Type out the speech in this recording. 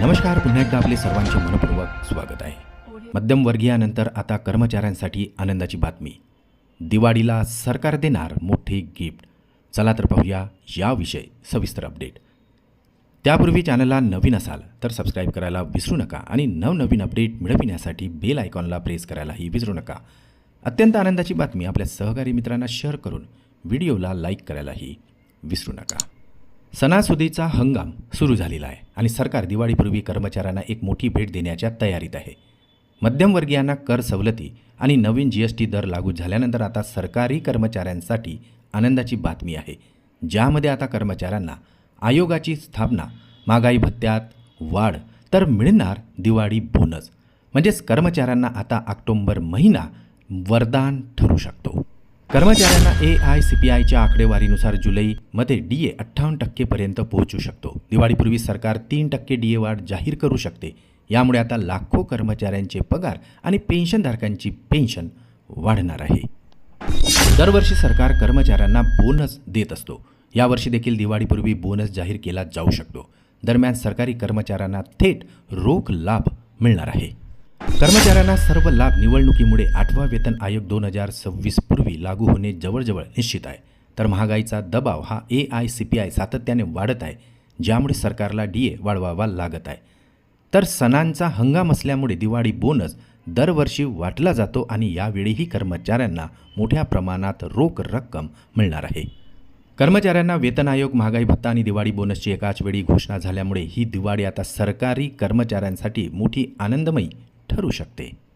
नमस्कार पुन्हा एकदा आपले सर्वांचे मनपूर्वक स्वागत आहे. मध्यमवर्गीयानंतर आता कर्मचाऱ्यांसाठी आनंदाची बातमी. दिवाळीला सरकार देणार मोठे गिफ्ट. चला तर पाहूया याविषयी सविस्तर अपडेट. त्यापूर्वी चॅनलला नवीन असाल तर सबस्क्राईब करायला विसरू नका आणि नवनवीन अपडेट मिळविण्यासाठी बेल आयकॉनला प्रेस करायलाही विसरू नका. अत्यंत आनंदाची बातमी आपल्या सहकारी मित्रांना शेअर करून व्हिडिओला लाईक करायलाही विसरू नका. सणासुदीचा हंगाम सुरू झालेला आहे आणि सरकार दिवाळीपूर्वी कर्मचाऱ्यांना एक मोठी भेट देण्याच्या तयारीत आहे. मध्यमवर्गीयांना कर सवलती आणि नवीन जी एस टी दर लागू झाल्यानंतर आता सरकारी कर्मचाऱ्यांसाठी आनंदाची बातमी आहे. ज्यामध्ये आता कर्मचाऱ्यांना आयोगाची स्थापना महागाई भत्त्यात वाढ तर मिळणार दिवाळी बोनस. म्हणजेच कर्मचाऱ्यांना आता ऑक्टोंबर महिना वरदान ठरू शकतो. कर्मचाऱ्यांना ए आय सी पी आयच्या आकडेवारीनुसार जुलैमध्ये डी ए अठ्ठावन्न टक्केपर्यंत पोहोचू शकतो. दिवाळीपूर्वी सरकार तीन टक्के डी ए वाढ जाहीर करू शकते. यामुळे आता लाखो कर्मचाऱ्यांचे पगार आणि पेन्शनधारकांची पेन्शन वाढणार आहे. दरवर्षी सरकार कर्मचाऱ्यांना बोनस देत असतो. यावर्षी देखील दिवाळीपूर्वी बोनस जाहीर केला जाऊ शकतो. दरम्यान सरकारी कर्मचाऱ्यांना थेट रोख लाभ मिळणार आहे. कर्मचाऱ्यांना सर्व लाभ निवडणुकीमुळे आठवा वेतन आयोग दोन हजार सव्वीस पूर्वी लागू होणे जवळजवळ निश्चित आहे. तर महागाईचा दबाव हा A I C P I सातत्याने वाढत आहे ज्यामुळे सरकारला डी ए वाढवावा लागत आहे. तर सणांचा हंगाम असल्यामुळे दिवाळी बोनस दरवर्षी वाटला जातो आणि यावेळीही कर्मचाऱ्यांना मोठ्या प्रमाणात रोख रक्कम मिळणार आहे. कर्मचाऱ्यांना वेतन आयोग महागाई भत्ता आणि दिवाळी बोनसची एकाच वेळी घोषणा झाल्यामुळे ही दिवाळी आता सरकारी कर्मचाऱ्यांसाठी मोठी आनंदमयी ठरू शकते.